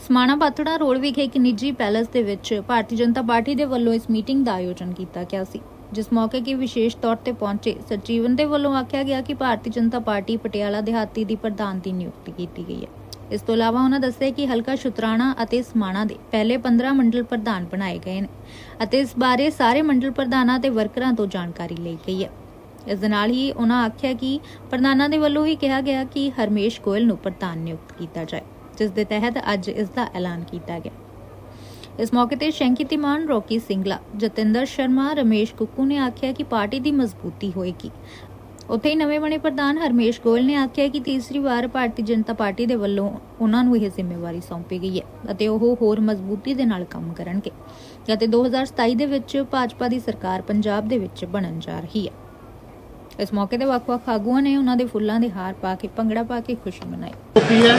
Samana Patran road ਵਿਖੇ ਇੱਕ ਨਿੱਜੀ ਪੈਲੇਸ ਦੇ ਵਿੱਚ ਭਾਰਤੀ ਜਨਤਾ ਪਾਰਟੀ ਦੇ ਵੱਲੋਂ ਇਸ ਮੀਟਿੰਗ ਦਾ ਆਯੋਜਨ ਕੀਤਾ ਗਿਆ ਸੀ, ਜਿਸ ਮੌਕੇ ਕਿ ਵਿਸ਼ੇਸ਼ ਤੌਰ ਤੇ ਪਹੁੰਚੇ ਸਚੀਵਨ ਦੇ ਵੱਲੋਂ ਆਖਿਆ ਗਿਆ ਕਿ ਭਾਰਤੀ ਜਨਤਾ ਪਾਰਟੀ ਪਟਿਆਲਾ ਦਿਹਾਤੀ ਦੀ ਪ੍ਰਧਾਨ ਦੀ ਨਿਯੁਕਤੀ ਕੀਤੀ ਗਈ ਹੈ। ਇਸ ਤੋਂ ਇਲਾਵਾ ਉਹਨਾਂ ਦੱਸਿਆ ਕਿ ਹਲਕਾ ਸ਼ੁਤਰਾਣਾ ਅਤੇ ਸਮਾਣਾ ਦੇ ਪਹਿਲੇ 15 ਮੰਡਲ ਪ੍ਰਧਾਨ ਬਣਾਏ ਗਏ ਨੇ ਅਤੇ ਇਸ ਬਾਰੇ ਸਾਰੇ ਮੰਡਲ ਪ੍ਰਧਾਨਾਂ ਤੇ ਵਰਕਰਾਂ ਤੋਂ ਜਾਣਕਾਰੀ ਲਈ ਗਈ ਹੈ। ਇਸ ਦੇ ਨਾਲ ਹੀ ਉਹਨਾਂ ਆਖਿਆ ਕਿ ਪ੍ਰਧਾਨਾਂ ਦੇ ਵੱਲੋਂ ਹੀ ਕਿਹਾ ਗਿਆ ਕਿ ਹਰਮੇਸ਼ ਗੋਇਲ ਨੂੰ ਪ੍ਰਧਾਨ ਨਿਯੁਕਤ ਕੀਤਾ ਜਾਏ। ਜਿਸ ਦੇ ਤਹਿਤ ਅੱਜ ਇਸ ਦਾ ਐਲਾਨ ਕੀਤਾ ਗਿਆ। ਇਸ ਮੌਕੇ ਤੇ ਸ਼ੰਕਿਤੀ ਮਾਨ ਰੋਕੀ ਸਿੰਗਲਾ, ਜਤਿੰਦਰ ਸ਼ਰਮਾ, ਰਮੇਸ਼ ਕੁੱਕੂ ਨੇ ਆਖਿਆ ਕਿ ਪਾਰਟੀ ਦੀ ਮਜ਼ਬੂਤੀ ਹੋਏਗੀ। ਉੱਥੇ ਹੀ ਨਵੇਂ ਬਣੇ ਪ੍ਰਧਾਨ ਹਰਮੇਸ਼ ਗੋਇਲ ਨੇ ਆਖਿਆ ਕਿ ਤੀਸਰੀ ਵਾਰ ਭਾਰਤੀ ਜਨਤਾ ਪਾਰਟੀ ਦੇ ਵੱਲੋਂ ਉਹਨਾਂ ਨੂੰ ਇਹ ਜ਼ਿੰਮੇਵਾਰੀ ਸੌਂਪੀ ਗਈ ਹੈ ਅਤੇ ਉਹ ਹੋਰ ਮਜ਼ਬੂਤੀ ਦੇ ਨਾਲ ਕੰਮ ਕਰਨਗੇ ਅਤੇ 2027 ਦੇ ਵਿੱਚ ਭਾਜਪਾ ਦੀ ਸਰਕਾਰ ਪੰਜਾਬ ਦੇ ਵਿੱਚ ਬਣਨ ਜਾ ਰਹੀ ਹੈ। ਇਸ ਮੌਕੇ ਤੇ ਵੱਖ-ਵੱਖ ਆਗੂਆਂ ਨੇ ਉਹਨਾਂ ਦੇ ਫੁੱਲਾਂ ਦੇ ਹਾਰ ਪਾ ਕੇ ਭੰਗੜਾ ਪਾ ਕੇ ਖੁਸ਼ੀ ਮਨਾਈ। ਕੀ ਹੈ?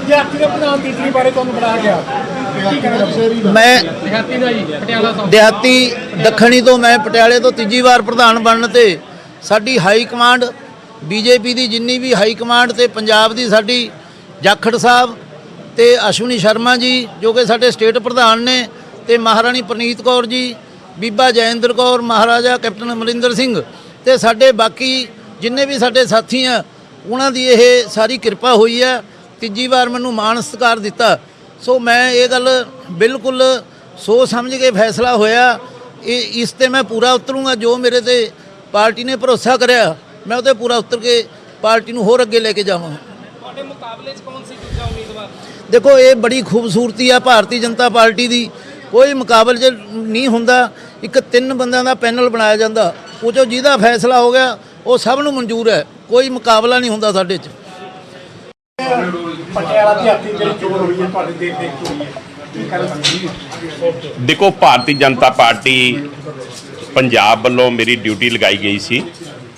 ਵਿਦਿਆਰਥੀ ਦੇ ਪ੍ਰਧਾਨ ਤੀਸਰੀ ਬਾਰੇ ਤੁਹਾਨੂੰ ਗਿਆ। ਮੈਂ ਵਿਦਿਆਰਥੀ ਦਾ ਜੀ ਪਟਿਆਲਾ ਤੋਂ। ਦਿਹਾਤੀ ਦੱਖਣੀ ਤੋਂ ਮੈਂ ਪਟਿਆਲੇ ਤੋਂ ਤੀਜੀ ਵਾਰ ਪ੍ਰਧਾਨ ਬਣਨ ਤੇ ਸਾਡੀ ਹਾਈ ਕਮਾਂਡ ਬੀਜੇਪੀ ਦੀ ਜਿੰਨੀ ਵੀ ਹਾਈ ਕਮਾਂਡ ਤੇ ਪੰਜਾਬ ਦੀ ਸਾਡੀ ਜਾਖੜ ਸਾਹਿਬ ਤੇ ਅਸ਼ਵਨੀ ਸ਼ਰਮਾ ਜੀ ਜੋ ਕਿ ਸਾਡੇ ਸਟੇਟ ਪ੍ਰਧਾਨ ਨੇ ਤੇ ਮਹਾਰਾਣੀ ਪ੍ਰਨੀਤ ਕੌਰ ਜੀ ਬੀਬਾ ਜੈਇੰਦਰ ਕੌਰ ਮਹਾਰਾਜਾ ਕੈਪਟਨ ਅਮਰਿੰਦਰ ਸਿੰਘ ਤੇ ਸਾਡੇ ਬਾਕੀ ਜਿੰਨੇ ਵੀ ਸਾਡੇ ਸਾਥੀ ਆ ਉਹਨਾਂ ਦੀ ਇਹ ਸਾਰੀ ਕਿਰਪਾ ਹੋਈ ਹੈ ਤੀਜੀ ਵਾਰ ਮੈਨੂੰ ਮਾਣ ਸਤਿਕਾਰ ਦਿੱਤਾ। ਸੋ ਮੈਂ ਇਹ ਗੱਲ ਬਿਲਕੁਲ ਸੋਚ ਸਮਝ ਕੇ ਫੈਸਲਾ ਹੋਇਆ। ਇਹ ਇਸ ਤੇ ਮੈਂ ਪੂਰਾ ਉਤਰੂੰਗਾ ਜੋ ਮੇਰੇ ਤੇ ਪਾਰਟੀ ਨੇ ਭਰੋਸਾ ਕਰਿਆ ਮੈਂ ਉਹਤੇ ਪੂਰਾ ਉਤਰ ਕੇ ਪਾਰਟੀ ਨੂੰ ਹੋਰ ਅੱਗੇ ਲੈ ਕੇ ਜਾਵਾਂ। ਤੁਹਾਡੇ ਮੁਕਾਬਲੇ 'ਚ ਕੌਣ ਸੀ ਦੂਜਾ ਉਮੀਦਵਾਰ? ਦੇਖੋ ਇਹ ਬੜੀ ਖੂਬਸੂਰਤੀ ਆ ਭਾਰਤੀ ਜਨਤਾ ਪਾਰਟੀ ਦੀ। ਕੋਈ ਮੁਕਾਬਲੇ 'ਚ ਨਹੀਂ ਹੁੰਦਾ। ਇੱਕ ਤਿੰਨ ਬੰਦਿਆਂ ਦਾ ਪੈਨਲ ਬਣਾਇਆ ਜਾਂਦਾ। ਉਹ 'ਚੋਂ ਜਿਹਦਾ ਫੈਸਲਾ ਹੋ ਗਿਆ ਉਹ ਸਭ ਨੂੰ ਮਨਜ਼ੂਰ ਹੈ। ਕੋਈ ਮੁਕਾਬਲਾ ਨਹੀਂ ਹੁੰਦਾ ਸਾਡੇ 'ਚ। ਪਟਿਆਲਾ ਦਿਹਾਤੀ ਜਿਹੜੀ ਚੋਣ ਹੋਈ ਹੈ ਤੁਹਾਡੇ ਦੇਖ ਦੇਖ ਕੇ ਹੋਈ ਹੈ। ਕੀ ਕਹਿਣਾ ਚਾਹੁੰਦੇ ਦੇਖੋ ਭਾਰਤੀ ਜਨਤਾ ਪਾਰਟੀ ਪੰਜਾਬ ਵੱਲੋਂ ਮੇਰੀ ਡਿਊਟੀ ਲਗਾਈ ਗਈ ਸੀ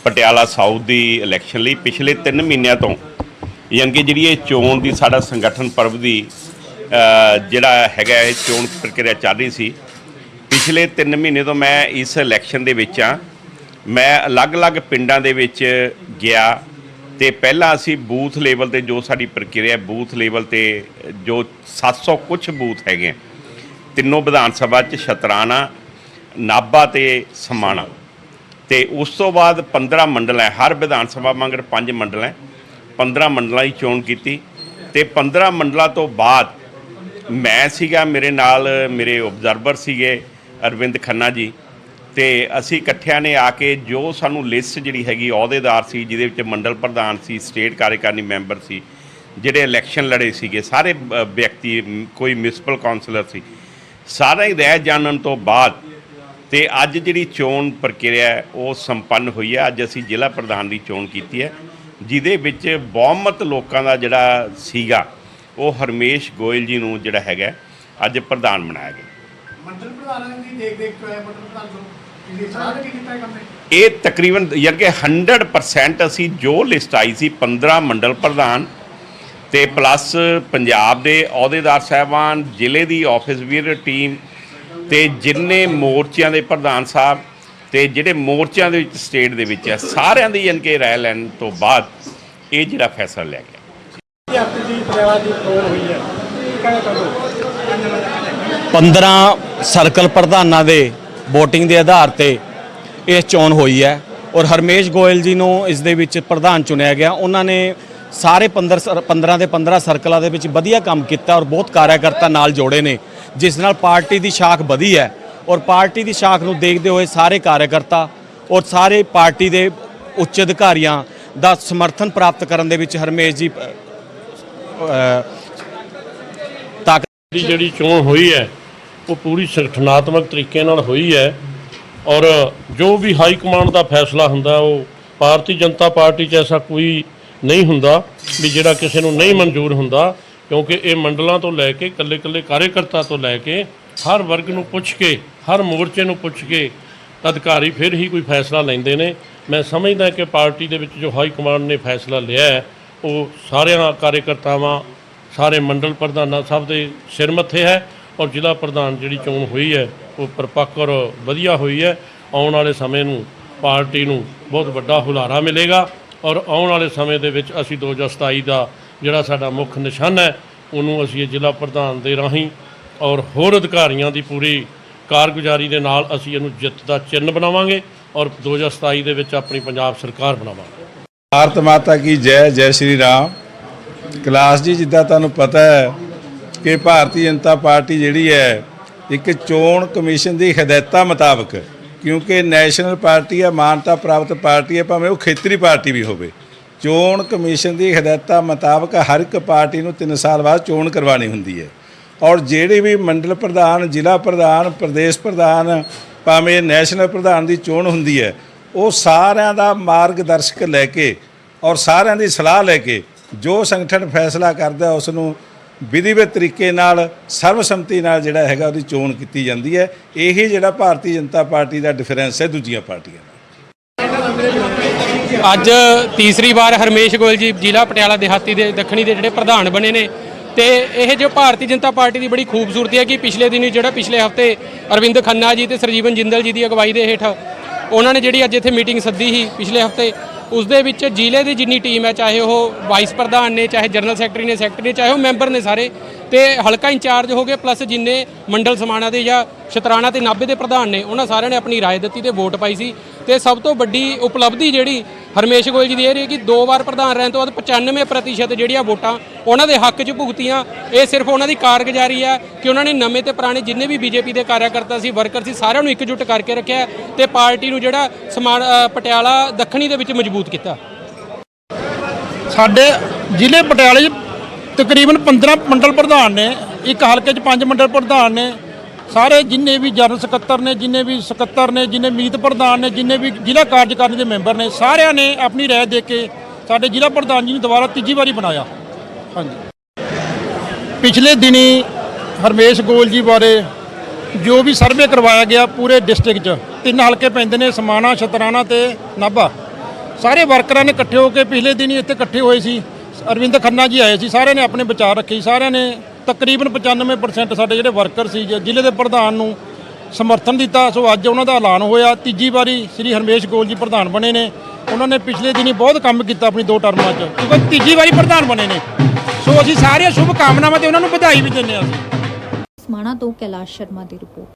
ਪਟਿਆਲਾ ਸਾਊਥ ਦੀ ਇਲੈਕਸ਼ਨ ਲਈ ਪਿਛਲੇ 3 ਮਹੀਨਿਆਂ ਤੋਂ। ਯਾਨੀ ਕਿ ਜਿਹੜੀ ਇਹ ਚੋਣ ਦੀ ਸਾਡਾ ਸੰਗਠਨ ਪਰਵ ਦੀ ਜਿਹੜਾ ਹੈਗਾ ਇਹ ਚੋਣ ਪ੍ਰਕਿਰਿਆ ਚੱਲ ਰਹੀ ਸੀ। ਪਿਛਲੇ 3 ਮਹੀਨੇ ਤੋਂ ਮੈਂ ਇਸ ਇਲੈਕਸ਼ਨ ਦੇ ਵਿੱਚ ਆ ਮੈਂ ਅਲੱਗ-ਅਲੱਗ ਪਿੰਡਾਂ ਦੇ ਵਿੱਚ ਗਿਆ ਤੇ ਪਹਿਲਾਂ ਅਸੀਂ ਬੂਥ ਲੈਵਲ ਤੇ ਜੋ ਸਾਡੀ ਪ੍ਰਕਿਰਿਆ ਬੂਥ ਲੈਵਲ ਤੇ ਜੋ 700 ਕੁਝ ਬੂਥ ਹੈਗੇ ਆ, ਤਿੰਨੋਂ ਵਿਧਾਨ ਸਭਾ ਚ ਸ਼ਤਰਾਣਾ ਨਾਭਾ ਤੇ ਸਮਾਣਾ। ਤੇ ਉਸ ਤੋਂ ਬਾਅਦ 15 ਮੰਡਲ ਹੈ। ਹਰ ਵਿਧਾਨ ਸਭਾ ਮੰਗਰ 5 ਮੰਡਲ ਹੈ 15 ਮੰਡਲਾਂ ਦੀ ਚੋਣ ਕੀਤੀ। ਤੇ 15 ਮੰਡਲਾਂ ਤੋਂ ਬਾਅਦ ਮੈਂ ਸੀਗਾ, ਮੇਰੇ ਨਾਲ ਮੇਰੇ ਆਬਜ਼ਰਵਰ ਸੀਗੇ, ਅਰਵਿੰਦ ਖੰਨਾ ਜੀ। ਤੇ ਅਸੀਂ ਇਕੱਠਿਆਂ ਨੇ ਆ ਕੇ ਜੋ ਸਾਨੂੰ ਲਿਸਟ ਜਿਹੜੀ ਹੈਗੀ, ਅਹੁਦੇਦਾਰ ਸੀ, ਜਿਹਦੇ ਵਿੱਚ ਮੰਡਲ ਪ੍ਰਧਾਨ ਸੀ ਸਟੇਟ ਕਾਰਜਕਾਰਨੀ ਮੈਂਬਰ ਸੀ, ਜਿਹੜੇ ਇਲੈਕਸ਼ਨ ਲੜੇ ਸੀਗੇ, ਸਾਰੇ ਵਿਅਕਤੀ, ਕੋਈ ਮਿਊਨਿਸਪਲ ਕਾਉਂਸਲਰ ਸੀ, ਸਾਰਾ ਰਹਿ ਜਾਣਨ ਤੋਂ ਬਾਅਦ ਤੇ ਅੱਜ ਜਿਹੜੀ ਚੋਣ ਪ੍ਰਕਿਰਿਆ ਉਹ ਸੰਪੰਨ ਹੋਈ ਹੈ। ਅੱਜ ਅਸੀਂ ਜ਼ਿਲ੍ਹਾ ਪ੍ਰਧਾਨ ਦੀ ਚੋਣ ਕੀਤੀ ਹੈ, ਜਿਹਦੇ ਵਿੱਚ ਬਹੁਮਤ ਲੋਕਾਂ ਦਾ ਜਿਹੜਾ ਸੀਗਾ ਉਹ ਹਰਮੇਸ਼ ਗੋਇਲ ਜੀ ਨੂੰ ਜਿਹੜਾ ਹੈਗਾ ਅੱਜ ਪ੍ਰਧਾਨ ਬਣਾਇਆ ਗਿਆ। ਮੰਡਲ ਪ੍ਰਧਾਨਾਂ ਦੀ ਦੇਖ ਦੇਖ ਕੇ ਮੰਡਲ ਪ੍ਰਧਾਨ ਤੋਂ। ਇਹ ਤਕਰੀਬਨ ਯਾਨੀ ਕਿ 100% ਅਸੀਂ ਜੋ ਲਿਸਟ ਆਈ ਸੀ 15 ਮੰਡਲ ਪ੍ਰਧਾਨ ਤੇ ਪਲੱਸ ਪੰਜਾਬ ਦੇ ਅਹੁਦੇਦਾਰ ਸਾਹਿਬਾਨ ਜ਼ਿਲ੍ਹੇ ਦੀ ਆਫਿਸ ਵੀਰ ਟੀਮ ਤੇ ਜਿੰਨੇ ਮੋਰਚਿਆਂ ਦੇ ਪ੍ਰਧਾਨ ਸਾਹਿਬ ਤੇ ਜਿਹੜੇ ਮੋਰਚਿਆਂ ਦੇ ਵਿੱਚ ਸਟੇਟ ਦੇ ਵਿੱਚ ਹੈ ਸਾਰਿਆਂ ਦੀ ਯਾਨੀ ਕਿ ਰਾਏ ਲੈਣ ਤੋਂ ਬਾਅਦ ਇਹ ਜਿਹੜਾ ਫੈਸਲਾ ਲਿਆ ਗਿਆ। ਪਟਿਆਲਾ ਦੀ ਚੋਣ ਹੋਈ ਹੈ। ਕੀ ਕਹਿਣਾ ਚਾਹੁੰਦੇ 15 ਸਰਕਲ ਪ੍ਰਧਾਨਾਂ ਦੇ VOTING ਦੇ ਆਧਾਰ ਤੇ ਇਹ ਚੋਣ ਹੋਈ ਹੈ ਔਰ ਹਰਮੇਸ਼ ਗੋਇਲ ਜੀ ਨੂੰ ਇਸ ਦੇ ਵਿੱਚ ਪ੍ਰਧਾਨ ਚੁਣਿਆ ਗਿਆ। ਉਹਨਾਂ ਨੇ ਸਾਰੇ 15 ਸਰ- 15 ਦੇ 15 ਸਰਕਲਾਂ ਦੇ ਵਿੱਚ ਵਧੀਆ ਕੰਮ ਕੀਤਾ ਔਰ ਬਹੁਤ ਕਾਰਿਆਕਰਤਾ ਨਾਲ ਜੋੜੇ ਨੇ, ਜਿਸ ਨਾਲ ਪਾਰਟੀ ਦੀ ਸ਼ਾਖ ਵਧੀ ਹੈ ਔਰ ਪਾਰਟੀ ਦੀ ਸ਼ਾਖ ਨੂੰ ਦੇਖਦੇ ਹੋਏ ਸਾਰੇ ਕਾਰਜਕਰਤਾ ਔਰ ਸਾਰੇ ਪਾਰਟੀ ਦੇ ਉੱਚ ਅਧਿਕਾਰੀਆਂ ਦਾ ਸਮਰਥਨ ਪ੍ਰਾਪਤ ਕਰਨ ਦੇ ਵਿੱਚ ਹਰਮੇਸ਼ ਜੀ ਤਾਕਤ ਦੀ ਜਿਹੜੀ ਚੋਣ ਹੋਈ ਹੈ, ਉਹ ਪੂਰੀ ਸੰਗਠਨਾਤਮਕ ਤਰੀਕੇ ਨਾਲ ਹੋਈ ਹੈ ਔਰ ਜੋ ਵੀ ਹਾਈ ਕਮਾਂਡ ਦਾ ਫੈਸਲਾ ਹੁੰਦਾ, ਉਹ ਭਾਰਤੀ ਜਨਤਾ ਪਾਰਟੀ 'ਚ ਐਸਾ ਕੋਈ ਨਹੀਂ ਹੁੰਦਾ ਵੀ ਜਿਹੜਾ ਕਿਸੇ ਨੂੰ ਨਹੀਂ ਮਨਜ਼ੂਰ ਹੁੰਦਾ, ਕਿਉਂਕਿ ਇਹ ਮੰਡਲਾਂ ਤੋਂ ਲੈ ਕੇ ਕੱਲੇ ਕੱਲੇ ਕਾਰਜਕਰਤਾ ਤੋਂ ਲੈ ਕੇ ਹਰ ਵਰਗ ਨੂੰ ਪੁੱਛ ਕੇ, ਹਰ ਮੋਰਚੇ ਨੂੰ ਪੁੱਛ ਕੇ ਅਧਿਕਾਰੀ ਫਿਰ ਹੀ ਕੋਈ ਫੈਸਲਾ ਲੈਂਦੇ ਨੇ। ਮੈਂ ਸਮਝਦਾ ਕਿ ਪਾਰਟੀ ਦੇ ਵਿੱਚ ਜੋ ਹਾਈ ਕਮਾਂਡ ਨੇ ਫੈਸਲਾ ਲਿਆ ਹੈ ਉਹ ਸਾਰਿਆਂ ਕਾਰਜਕਰਤਾਵਾਂ, ਸਾਰੇ ਮੰਡਲ ਪ੍ਰਧਾਨਾਂ ਸਭ ਦੇ ਸਿਰ ਮੱਥੇ ਹੈ ਔਰ ਜ਼ਿਲ੍ਹਾ ਪ੍ਰਧਾਨ ਜਿਹੜੀ ਚੋਣ ਹੋਈ ਹੈ, ਉਹ ਪਰਪੱਕ ਔਰ ਵਧੀਆ ਹੋਈ ਹੈ। ਆਉਣ ਵਾਲੇ ਸਮੇਂ ਨੂੰ ਪਾਰਟੀ ਨੂੰ ਬਹੁਤ ਵੱਡਾ ਹੁਲਾਰਾ ਮਿਲੇਗਾ ਔਰ ਆਉਣ ਵਾਲੇ ਸਮੇਂ ਦੇ ਵਿੱਚ ਅਸੀਂ 2027 ਦਾ ਜਿਹੜਾ ਸਾਡਾ ਮੁੱਖ ਨਿਸ਼ਾਨਾ ਹੈ, ਉਹਨੂੰ ਅਸੀਂ ਇਹ ਜ਼ਿਲ੍ਹਾ ਪ੍ਰਧਾਨ ਦੇ ਰਾਹੀਂ ਔਰ ਹੋਰ ਅਧਿਕਾਰੀਆਂ ਦੀ ਪੂਰੀ ਕਾਰਗੁਜ਼ਾਰੀ ਦੇ ਨਾਲ ਅਸੀਂ ਇਹਨੂੰ ਜਿੱਤ ਦਾ ਚਿੰਨ੍ਹ ਬਣਾਵਾਂਗੇ ਔਰ 2027 ਦੇ ਵਿੱਚ ਆਪਣੀ ਪੰਜਾਬ ਸਰਕਾਰ ਬਣਾਵਾਂਗੇ। ਭਾਰਤ ਮਾਤਾ ਕੀ ਜੈ ਜੈ ਸ਼੍ਰੀ ਰਾਮ। ਕਲਾਸ ਜੀ, ਜਿੱਦਾਂ ਤੁਹਾਨੂੰ ਪਤਾ ਹੈ ਕਿ ਭਾਰਤੀ ਜਨਤਾ ਪਾਰਟੀ ਜਿਹੜੀ ਹੈ, ਇੱਕ ਚੋਣ ਕਮਿਸ਼ਨ ਦੀ ਹਦਾਇਤਾਂ ਮੁਤਾਬਕ, ਕਿਉਂਕਿ ਨੈਸ਼ਨਲ ਪਾਰਟੀ ਹੈ ਮਾਨਤਾ ਪ੍ਰਾਪਤ ਪਾਰਟੀ ਹੈ ਭਾਵੇਂ ਉਹ ਖੇਤਰੀ ਪਾਰਟੀ ਵੀ ਹੋਵੇ, ਚੋਣ ਕਮਿਸ਼ਨ ਦੀ ਹਦਾਇਤਾਂ ਮੁਤਾਬਕ ਹਰ ਇੱਕ ਪਾਰਟੀ ਨੂੰ 3 ਸਾਲ ਬਾਅਦ ਚੋਣ ਕਰਵਾਉਣੀ ਹੁੰਦੀ ਹੈ। ਔਰ ਜਿਹੜੇ ਵੀ ਮੰਡਲ ਪ੍ਰਧਾਨ, ਜ਼ਿਲ੍ਹਾ ਪ੍ਰਧਾਨ, ਪ੍ਰਦੇਸ਼ ਪ੍ਰਧਾਨ, ਭਾਵੇਂ ਨੈਸ਼ਨਲ ਪ੍ਰਧਾਨ ਦੀ ਚੋਣ ਹੁੰਦੀ ਹੈ ਉਹ ਸਾਰਿਆਂ ਦਾ ਮਾਰਗਦਰਸ਼ਕ ਲੈ ਕੇ ਔਰ ਸਾਰਿਆਂ ਦੀ ਸਲਾਹ ਲੈ ਕੇ ਜੋ ਸੰਗਠਨ ਫੈਸਲਾ ਕਰਦਾ ਉਸ ਨੂੰ ਵਿਧੀਵਤ ਤਰੀਕੇ ਨਾਲ ਸਰਵਸੰਮਤੀ ਨਾਲ ਜਿਹੜਾ ਹੈਗਾ ਉਹਦੀ ਚੋਣ ਕੀਤੀ ਜਾਂਦੀ ਹੈ। ਇਹੀ ਜਿਹੜਾ ਭਾਰਤੀ ਜਨਤਾ ਪਾਰਟੀ ਦਾ ਡਿਫਰੈਂਸ ਹੈ ਦੂਜੀਆਂ ਪਾਰਟੀਆਂ ਨਾਲ ਅੱਜ ਤੀਸਰੀ ਵਾਰ ਹਰਮੇਸ਼ ਗੋਇਲ ਜੀ ਜ਼ਿਲ੍ਹਾ ਪਟਿਆਲਾ ਦਿਹਾਤੀ ਦੇ ਦੱਖਣੀ ਦੇ ਜਿਹੜੇ ਪ੍ਰਧਾਨ ਬਣੇ ਨੇ ਤੇ ਇਹ ਜੋ ਭਾਰਤੀ ਜਨਤਾ ਪਾਰਟੀ ਦੀ ਬੜੀ ਖੂਬਸੂਰਤੀ ਹੈ ਕਿ ਪਿਛਲੇ ਦਿਨੀ ਜਿਹੜਾ ਪਿਛਲੇ ਹਫ਼ਤੇ ਅਰਵਿੰਦ ਖੰਨਾ ਜੀ ਤੇ ਸਰਜੀਵਨ ਜਿੰਦਲ ਜੀ ਦੀ ਅਗਵਾਈ ਦੇ ਹੇਠ ਉਹਨਾਂ ਨੇ ਜਿਹੜੀ ਅੱਜ ਇੱਥੇ ਮੀਟਿੰਗ ਸੱਦੀ ਸੀ ਪਿਛਲੇ ਹਫਤੇ ਉਸ ਦੇ ਵਿੱਚ ਜ਼ਿਲ੍ਹੇ ਦੀ ਜਿੰਨੀ ਟੀਮ ਹੈ ਚਾਹੇ ਉਹ ਵਾਈਸ ਪ੍ਰਧਾਨ ਨੇ ਚਾਹੇ ਜਨਰਲ ਸੈਕਟਰੀ ਨੇ ਸੈਕਟਰੀ ਨੇ ਚਾਹੇ ਉਹ ਮੈਂਬਰ ਨੇ ਸਾਰੇ ਤੇ ਹਲਕਾ ਇੰਚਾਰਜ ਹੋ ਗਏ ਪਲੱਸ ਜਿੰਨੇ ਮੰਡਲ ਸਮਾਣਾ ਦੇ ਜਾਂ ਸ਼ਤਰਾਣਾ ਤੇ ਨਾਭੇ ਦੇ ਪ੍ਰਧਾਨ ਨੇ ਉਹਨਾਂ ਸਾਰਿਆਂ ਨੇ ਆਪਣੀ رائے ਦਿੱਤੀ ਤੇ ਵੋਟ ਪਾਈ ਸੀ ਤੇ ਸਭ ਤੋਂ ਵੱਡੀ ਉਪਲਬਧੀ ਜਿਹੜੀ ਹਰਮੇਸ਼ ਗੋਇਲ ਜੀ ਦੀ ਇਹ ਰਹੀ ਕਿ ਦੋ ਵਾਰ ਪ੍ਰਧਾਨ ਰਹਿਣ ਤੋਂ ਬਾਅਦ 95% ਜਿਹੜੀਆਂ ਵੋਟਾਂ ਉਹਨਾਂ ਦੇ ਹੱਕ 'ਚ ਭੁਗਤੀਆਂ। ਇਹ ਸਿਰਫ ਉਹਨਾਂ ਦੀ ਕਾਰਗੁਜ਼ਾਰੀ ਹੈ ਕਿ ਉਹਨਾਂ ਨੇ ਨਵੇਂ ਤੇ ਪੁਰਾਣੇ ਜਿੰਨੇ ਵੀ ਬੀਜੇਪੀ ਦੇ ਕਾਰਿਆਕਰਤਾ ਸੀ, ਵਰਕਰ ਸੀ, ਸਾਰਿਆਂ ਨੂੰ ਇਕਜੁੱਟ ਕਰਕੇ ਰੱਖਿਆ ਹੈ ਤੇ ਪਾਰਟੀ ਨੂੰ ਜਿਹੜਾ ਸਮਾਨ ਪਟਿਆਲਾ ਦੱਖਣੀ ਦੇ ਵਿੱਚ ਮਜ਼ਬੂਤ ਕੀਤਾ। ਸਾਡੇ ਜ਼ਿਲ੍ਹੇ ਪਟਿਆਲੇ 'ਚ ਤਕਰੀਬਨ 15 ਮੰਡਲ ਪ੍ਰਧਾਨ ਨੇ, ਇੱਕ ਹਲਕੇ 'ਚ ਪੰਜ ਮੰਡਲ ਪ੍ਰਧਾਨ ਨੇ ਸਾਰੇ ਜਿੰਨੇ ਵੀ ਜਨਰਲ ਸਕੱਤਰ ਨੇ ਜਿੰਨੇ ਵੀ ਸਕੱਤਰ ਨੇ ਜਿੰਨੇ ਮੀਤ ਪ੍ਰਧਾਨ ਨੇ ਜਿੰਨੇ ਵੀ ਜ਼ਿਲ੍ਹਾ ਕਾਰਜਕਾਰਨੀ ਦੇ ਮੈਂਬਰ ਨੇ ਸਾਰਿਆਂ ਨੇ ਆਪਣੀ ਰਾਏ ਦੇ ਕੇ ਸਾਡੇ ਜ਼ਿਲ੍ਹਾ ਪ੍ਰਧਾਨ ਜੀ ਨੂੰ ਦੁਬਾਰਾ ਤੀਜੀ ਵਾਰੀ ਬਣਾਇਆ। ਹਾਂਜੀ। ਪਿਛਲੇ ਦਿਨੀ ਹਰਮੇਸ਼ ਗੋਲ ਜੀ ਬਾਰੇ ਜੋ ਵੀ ਸਰਵੇ ਕਰਵਾਇਆ ਗਿਆ ਪੂਰੇ ਡਿਸਟ੍ਰਿਕਟ 'ਚ ਤਿੰਨ ਹਲਕੇ ਪੈਂਦੇ ਨੇ ਸਮਾਣਾ ਸ਼ਤਰਾਣਾ ਤੇ ਨਾਭਾ। ਸਾਰੇ ਵਰਕਰਾਂ ਨੇ ਇਕੱਠੇ ਹੋ ਕੇ ਪਿਛਲੇ ਦਿਨੀ ਇੱਥੇ ਇਕੱਠੇ ਹੋਏ ਸੀ। ਅਰਵਿੰਦ ਖੰਨਾ ਜੀ ਆਏ ਸੀ ਸਾਰਿਆਂ ਨੇ ਆਪਣੇ ਵਿਚਾਰ ਰੱਖੇ ਸਾਰਿਆਂ ਨੇ ਤਕਰੀਬਨ 95% ਸਾਡੇ ਜਿਹੜੇ ਵਰਕਰ ਸੀ ਜ਼ਿਲ੍ਹੇ ਦੇ ਪ੍ਰਧਾਨ ਨੂੰ ਸਮਰਥਨ ਦਿੱਤਾ। ਸੋ ਅੱਜ ਉਹਨਾਂ ਦਾ ਐਲਾਨ ਹੋਇਆ। ਤੀਜੀ ਵਾਰੀ ਸ੍ਰੀ ਹਰਮੇਸ਼ ਗੋਲ ਜੀ ਪ੍ਰਧਾਨ ਬਣੇ ਨੇ। ਉਹਨਾਂ ਨੇ ਪਿਛਲੇ ਦਿਨੀ ਬਹੁਤ ਕੰਮ ਕੀਤਾ ਆਪਣੀ ਦੋ ਟਰਮਾਂ 'ਚ। ਕਿਉਂਕਿ ਤੀਜੀ ਵਾਰੀ ਪ੍ਰਧਾਨ ਬਣੇ ਨੇ। ਸੋ ਅਸੀਂ ਸਾਰੀਆਂ ਸ਼ੁਭ ਕਾਮਨਾਵਾਂ ਤੇ ਉਹਨਾਂ ਨੂੰ ਵਧਾਈ ਵੀ ਦਿੰਦੇ ਹਾਂ ਅਸੀਂ। ਸਮਾਣਾ ਤੋਂ ਕੈਲਾਸ਼ ਸ਼ਰਮਾ ਦੀ ਰਿਪੋਰਟ।